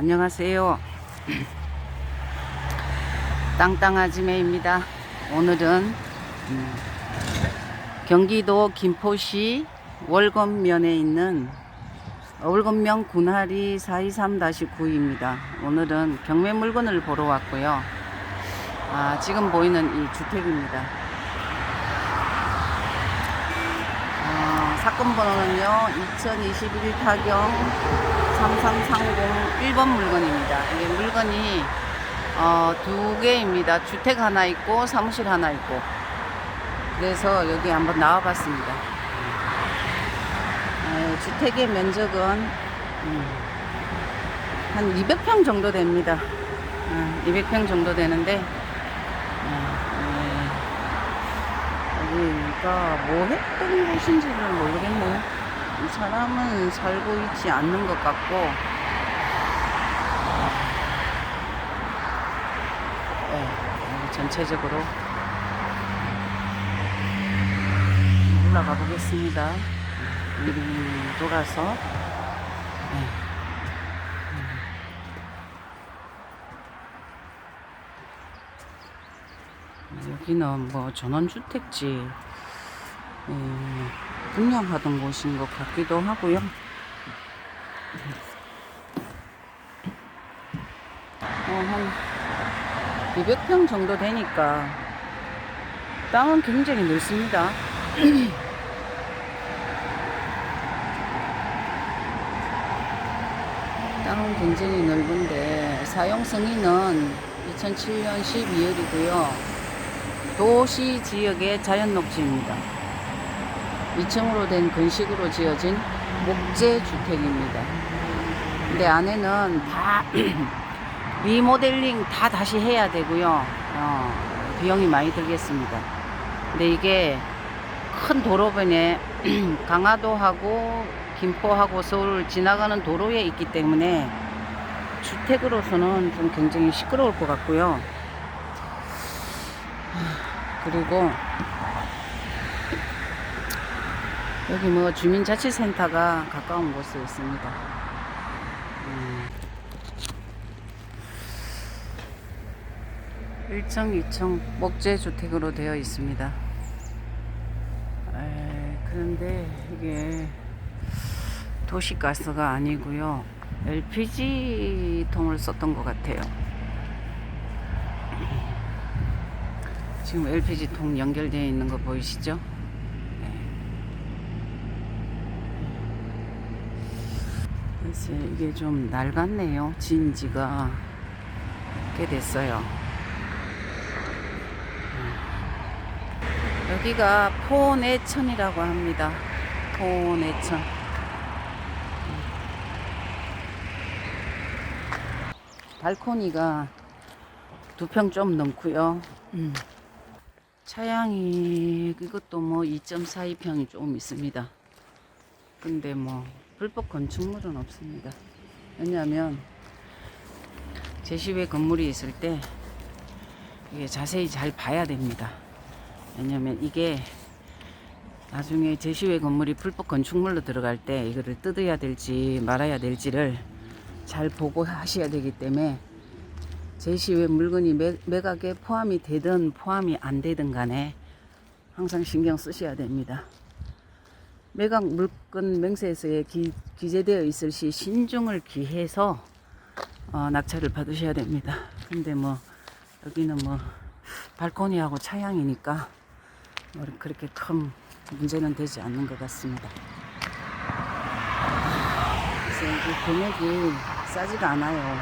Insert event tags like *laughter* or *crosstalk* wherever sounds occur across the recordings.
안녕하세요. 땅땅아지매입니다. 오늘은 음, 경기도 김포시 월검면에 있는 월검면 군하리 423-9입니다. 오늘은 경매 물건을 보러 왔고요. 아, 지금 보이는 이 주택입니다. 어, 사건 번호는요 2021 타경 3330 1번 물건입니다. 이게 물건이 어, 두 개입니다. 주택 하나 있고 사무실 하나 있고 그래서 여기 한번 나와봤습니다. 어, 주택의 면적은 음, 한 200평 정도 됩니다. 어, 200평 정도 되는데 어, 네. 여기가 뭐 했던 곳인지를 모르겠네요. 이 사람은 살고 있지 않는 것 같고, 네, 여기 전체적으로 올라가 보겠습니다. 음, 돌아서. 네. 여기는 뭐 전원주택지 음, 분양하던 곳인 것 같기도 하고요. 어, 한 200평 정도 되니까 땅은 굉장히 넓습니다. 땅은 *clears throat* 굉장히 넓은데 사용 승인은 2007년 12월이고요. 도시 지역의 자연 녹지입니다. 2층으로 된 건식으로 지어진 목재 주택입니다. 근데 안에는 다 *clears throat* 리모델링 다 다시 해야 되고요. 어, 비용이 많이 들겠습니다. 근데 이게 큰 도로변에 *clears throat* 강화도하고 김포하고 서울 지나가는 도로에 있기 때문에 주택으로서는 좀 굉장히 시끄러울 것 같고요. 그리고 여기 뭐 주민자치센터가 가까운 곳에 있습니다. 음. 1층, 2층 목재 주택으로 되어 있습니다. 에, 그런데 이게 도시가스가 아니고요. LPG 통을 썼던 것 같아요. 지금 LPG 통 연결되어 있는 거 보이시죠? 그래서 이게 좀 낡았네요. 진 지가 꽤 됐어요. 여기가 포내천이라고 합니다. 포내천. 음. 발코니가 두 평 좀 넘고요. 음. 차양이 이것도 뭐 2.42평이 조금 있습니다. 근데 뭐 불법 건축물은 없습니다. 왜냐하면 제시외 건물이 있을 때 이게 자세히 잘 봐야 됩니다. 왜냐하면 이게 나중에 제시외 건물이 불법 건축물로 들어갈 때 이거를 뜯어야 될지 말아야 될지를 잘 보고 하셔야 되기 때문에 제시외 물건이 매, 매각에 포함이 되든 포함이 안 되든 간에 항상 신경 쓰셔야 됩니다. 매각 물건 명세서에 기, 기재되어 있을 시 신중을 기해서 어, 낙찰을 받으셔야 됩니다. 근데 뭐 여기는 뭐 발코니하고 차양이니까 뭐 그렇게 큰 문제는 되지 않는 것 같습니다. 그래서 이 금액이 싸지가 않아요.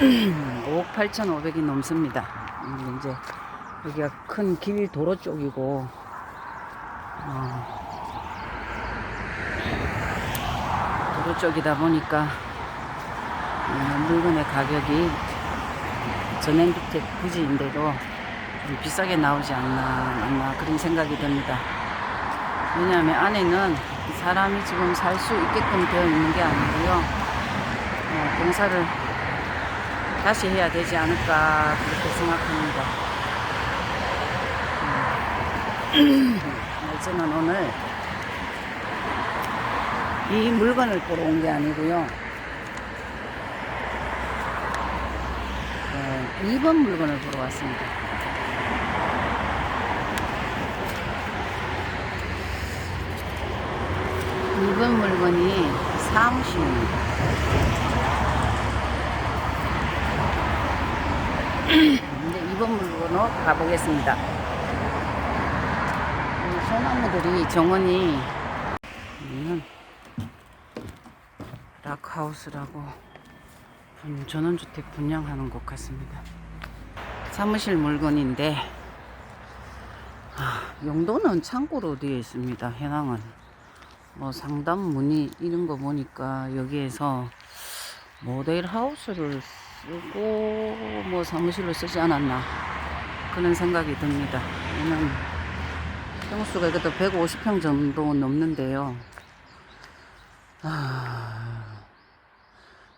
*clears throat* 5억 8,500이 넘습니다. 음, 이제 여기가 큰 길 도로 쪽이고 어, 도로 쪽이다 보니까 어, 물건의 가격이 전행주택 부지인데도 좀 비싸게 나오지 않나, 않나 그런 생각이 듭니다. 왜냐하면 안에는 사람이 지금 살 수 있게끔 되어 있는 게 아니고요. 어, 공사를 다시 해야 되지 않을까 그렇게 생각합니다. 음. *clears throat* 저는 오늘 이 물건을 보러 온 게 아니고요. 네, 2번 물건을 보러 왔습니다. 이번 물건이 사무실입니다. 이제 2번 물건으로 가보겠습니다. 이 소나무들이 정원이 락하우스라고 분- 전원주택 분양하는 곳 같습니다. 사무실 물건인데 아, 용도는 창고로 되어 있습니다. 현황은 뭐 상담 문의 이런 거 보니까 여기에서 모델 하우스를 쓰고 뭐 사무실로 쓰지 않았나 그런 생각이 듭니다. 얘는 평수가 그래도 150평 정도 넘는데요. 아,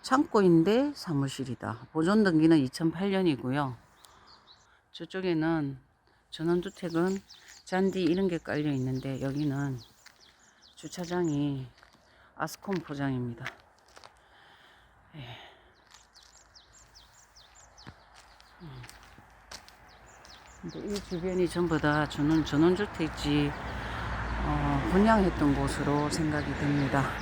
창고인데 사무실이다. 보존 등기는 2008년이고요. 저쪽에는 전원주택은 잔디 이런 게 깔려 있는데 여기는 주차장이 아스콘 포장입니다. 예. 음. 근데 이 주변이 전부 다 저는 전원주택지 어, 분양했던 곳으로 생각이 듭니다.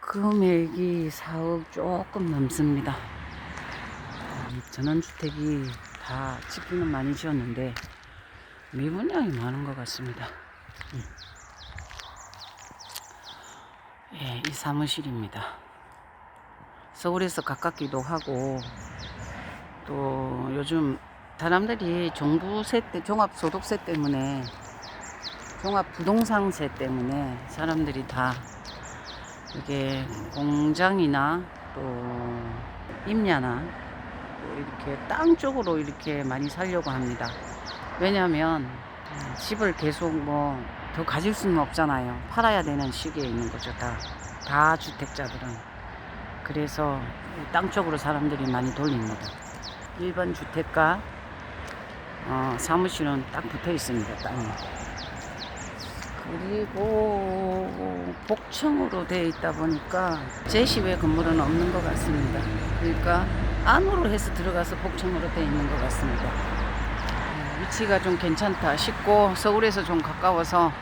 금액이 4억 조금 넘습니다. 음, 전원주택이 다 짓기는 많이 지었는데 미분양이 많은 것 같습니다. 음. 예, 이 사무실입니다. 서울에서 가깝기도 하고 또 요즘 사람들이 종부세 때 종합소득세 때문에 종합부동산세 때문에 사람들이 다 이게 공장이나 또 임야나 또 이렇게 땅 쪽으로 이렇게 많이 살려고 합니다. 왜냐하면 음, 집을 계속 뭐 더 가질 수는 없잖아요. 팔아야 되는 시기에 있는 거죠. 다, 다 주택자들은. 그래서 이땅 쪽으로 사람들이 많이 돌립니다. 일반 주택과 어, 사무실은 딱 붙어 있습니다. 땅이. 그리고 복층으로 되어 있다 보니까 제시외 건물은 없는 것 같습니다. 그러니까 안으로 해서 들어가서 복층으로 되어 있는 것 같습니다. 음, 위치가 좀 괜찮다 싶고 서울에서 좀 가까워서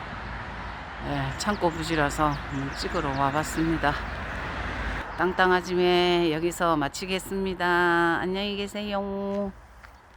예, 창고 부지라서 한번 찍으러 와봤습니다. 땅땅아짐에 여기서 마치겠습니다. 안녕히 계세요.